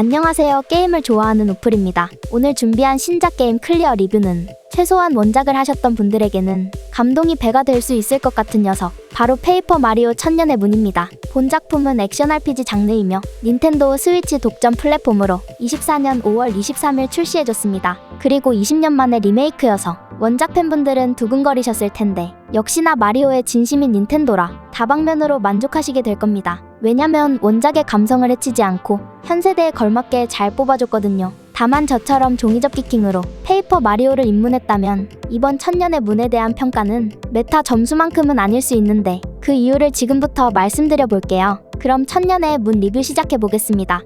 안녕하세요. 게임을 좋아하는 우플입니다. 오늘 준비한 신작 게임 클리어 리뷰는 최소한 원작을 하셨던 분들에게는 감동이 배가 될 수 있을 것 같은 녀석. 바로 페이퍼 마리오 천년의 문입니다. 본 작품은 액션 RPG 장르이며 닌텐도 스위치 독점 플랫폼으로 24년 5월 23일 출시해졌습니다. 그리고 20년 만에 리메이크여서 원작 팬분들은 두근거리셨을 텐데 역시나 마리오의 진심인 닌텐도라 다방면으로 만족하시게 될 겁니다. 왜냐면 원작의 감성을 해치지 않고 현 세대에 걸맞게 잘 뽑아줬거든요. 다만 저처럼 종이접기 킹으로 페이퍼 마리오를 입문했다면 이번 천년의 문에 대한 평가는 메타 점수만큼은 아닐 수 있는데 그 이유를 지금부터 말씀드려 볼게요. 그럼 천년의 문 리뷰 시작해 보겠습니다.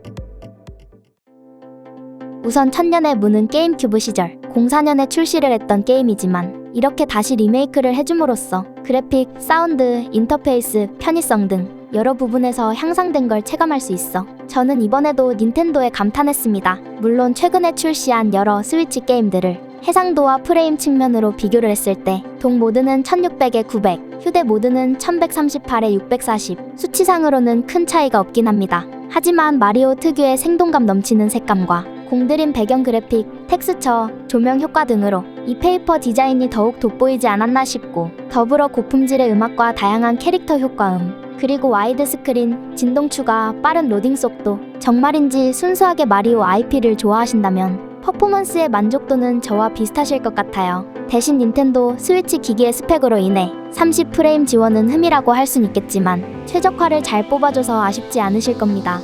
우선 천년의 문은 게임큐브 시절 04년에 출시를 했던 게임이지만 이렇게 다시 리메이크를 해줌으로써 그래픽, 사운드, 인터페이스, 편의성 등 여러 부분에서 향상된 걸 체감할 수 있어 저는 이번에도 닌텐도에 감탄했습니다. 물론 최근에 출시한 여러 스위치 게임들을 해상도와 프레임 측면으로 비교를 했을 때 동 모드는 1600에 900, 휴대 모드는 1138에 640, 수치상으로는 큰 차이가 없긴 합니다. 하지만 마리오 특유의 생동감 넘치는 색감과 공들인 배경 그래픽, 텍스처, 조명 효과 등으로 이 페이퍼 디자인이 더욱 돋보이지 않았나 싶고 더불어 고품질의 음악과 다양한 캐릭터 효과음 그리고 와이드 스크린, 진동 추가, 빠른 로딩 속도 정말인지 순수하게 마리오 IP를 좋아하신다면 퍼포먼스의 만족도는 저와 비슷하실 것 같아요. 대신 닌텐도 스위치 기기의 스펙으로 인해 30프레임 지원은 흠이라고 할 순 있겠지만 최적화를 잘 뽑아줘서 아쉽지 않으실 겁니다.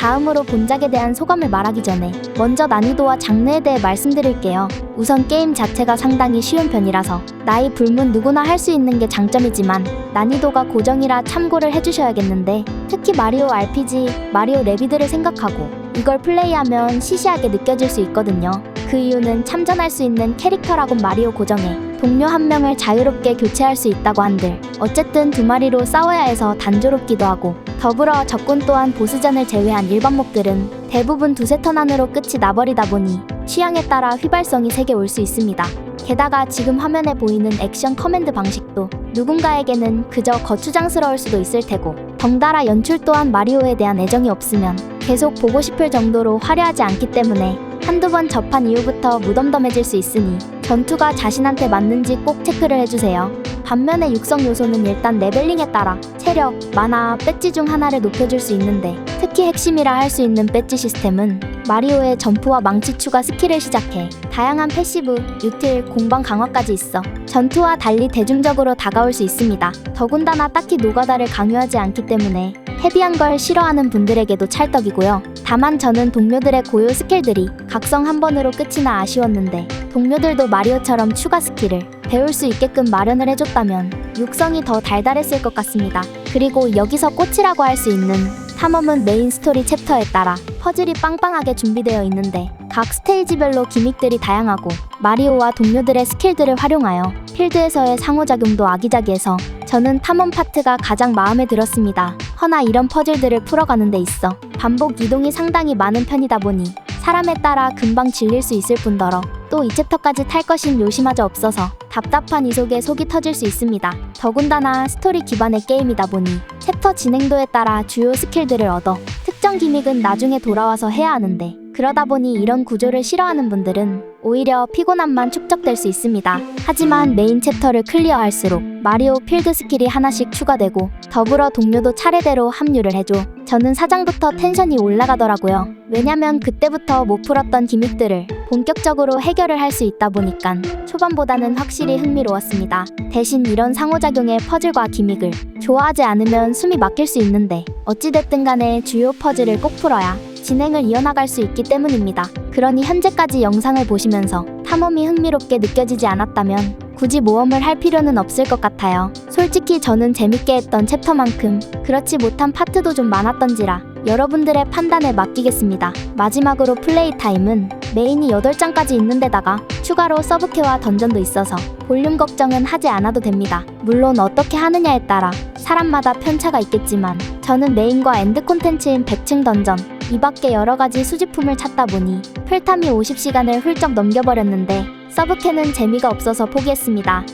다음으로 본작에 대한 소감을 말하기 전에 먼저 난이도와 장르에 대해 말씀드릴게요. 우선 게임 자체가 상당히 쉬운 편이라서 나이 불문 누구나 할 수 있는 게 장점이지만 난이도가 고정이라 참고를 해주셔야겠는데 특히 마리오 RPG, 마리오 레비드를 생각하고 이걸 플레이하면 시시하게 느껴질 수 있거든요. 그 이유는 참전할 수 있는 캐릭터라곤 마리오 고정에 동료 한 명을 자유롭게 교체할 수 있다고 한들 어쨌든 두 마리로 싸워야 해서 단조롭기도 하고 더불어 적군 또한 보스전을 제외한 일반 몹들은 대부분 두세 턴 안으로 끝이 나버리다 보니 취향에 따라 휘발성이 세게 올 수 있습니다. 게다가 지금 화면에 보이는 액션 커맨드 방식도 누군가에게는 그저 거추장스러울 수도 있을 테고 덩달아 연출 또한 마리오에 대한 애정이 없으면 계속 보고 싶을 정도로 화려하지 않기 때문에 한두 번 접한 이후부터 무덤덤해질 수 있으니 전투가 자신한테 맞는지 꼭 체크를 해주세요. 반면에 육성 요소는 일단 레벨링에 따라 체력, 마나, 배지 중 하나를 높여줄 수 있는데 특히 핵심이라 할 수 있는 배지 시스템은 마리오의 점프와 망치 추가 스킬을 시작해 다양한 패시브, 유틸, 공방 강화까지 있어 전투와 달리 대중적으로 다가올 수 있습니다. 더군다나 딱히 노가다를 강요하지 않기 때문에 헤비한 걸 싫어하는 분들에게도 찰떡이고요. 다만 저는 동료들의 고유 스킬들이 각성 한 번으로 끝이나 아쉬웠는데 동료들도 마리오처럼 추가 스킬을 배울 수 있게끔 마련을 해줬다면 육성이 더 달달했을 것 같습니다. 그리고 여기서 꽃이라고 할 수 있는 탐험은 메인 스토리 챕터에 따라 퍼즐이 빵빵하게 준비되어 있는데 각 스테이지별로 기믹들이 다양하고 마리오와 동료들의 스킬들을 활용하여 필드에서의 상호작용도 아기자기해서 저는 탐험 파트가 가장 마음에 들었습니다. 허나 이런 퍼즐들을 풀어가는 데 있어 반복 이동이 상당히 많은 편이다 보니 사람에 따라 금방 질릴 수 있을 뿐더러 또이 챕터까지 탈 것인 요시마저 없어서 답답한 이 속에 속이 터질 수 있습니다. 더군다나 스토리 기반의 게임이다 보니 챕터 진행도에 따라 주요 스킬들을 얻어 특정 기믹은 나중에 돌아와서 해야 하는데 그러다 보니 이런 구조를 싫어하는 분들은 오히려 피곤함만 축적될 수 있습니다. 하지만 메인 챕터를 클리어할수록 마리오 필드 스킬이 하나씩 추가되고 더불어 동료도 차례대로 합류를 해줘 저는 사장부터 텐션이 올라가더라고요. 왜냐면 그때부터 못 풀었던 기믹들을 본격적으로 해결을 할 수 있다 보니깐 초반보다는 확실히 흥미로웠습니다. 대신 이런 상호작용의 퍼즐과 기믹을 좋아하지 않으면 숨이 막힐 수 있는데 어찌됐든 간에 주요 퍼즐을 꼭 풀어야 진행을 이어나갈 수 있기 때문입니다. 그러니 현재까지 영상을 보시면서 탐험이 흥미롭게 느껴지지 않았다면 굳이 모험을 할 필요는 없을 것 같아요. 솔직히 저는 재밌게 했던 챕터만큼 그렇지 못한 파트도 좀 많았던지라 여러분들의 판단에 맡기겠습니다. 마지막으로 플레이 타임은 메인이 8장까지 있는데다가 추가로 서브캐와 던전도 있어서 볼륨 걱정은 하지 않아도 됩니다. 물론 어떻게 하느냐에 따라 사람마다 편차가 있겠지만 저는 메인과 엔드 콘텐츠인 100층 던전 이 밖에 여러 가지 수집품을 찾다 보니 풀타미 50시간을 훌쩍 넘겨버렸는데 서브캐는 재미가 없어서 포기했습니다.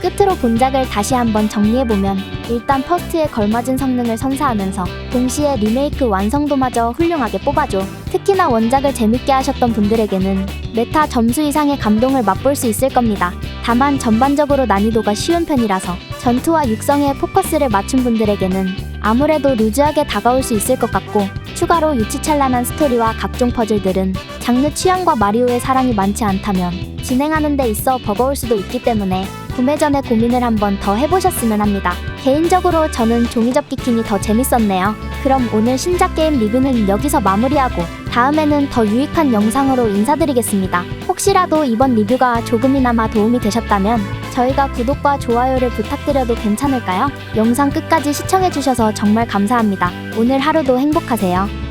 끝으로 본작을 다시 한번 정리해보면 일단 퍼스트에 걸맞은 성능을 선사하면서 동시에 리메이크 완성도마저 훌륭하게 뽑아줘. 특히나 원작을 재밌게 하셨던 분들에게는 메타 점수 이상의 감동을 맛볼 수 있을 겁니다. 다만 전반적으로 난이도가 쉬운 편이라서 전투와 육성에 포커스를 맞춘 분들에게는 아무래도 루즈하게 다가올 수 있을 것 같고 추가로 유치찬란한 스토리와 각종 퍼즐들은 장르 취향과 마리오의 사랑이 많지 않다면 진행하는 데 있어 버거울 수도 있기 때문에 구매 전에 고민을 한번 더 해보셨으면 합니다. 개인적으로 저는 종이접기 킹이 더 재밌었네요. 그럼 오늘 신작 게임 리뷰는 여기서 마무리하고 다음에는 더 유익한 영상으로 인사드리겠습니다. 혹시라도 이번 리뷰가 조금이나마 도움이 되셨다면 저희가 구독과 좋아요를 부탁드려도 괜찮을까요? 영상 끝까지 시청해주셔서 정말 감사합니다. 오늘 하루도 행복하세요.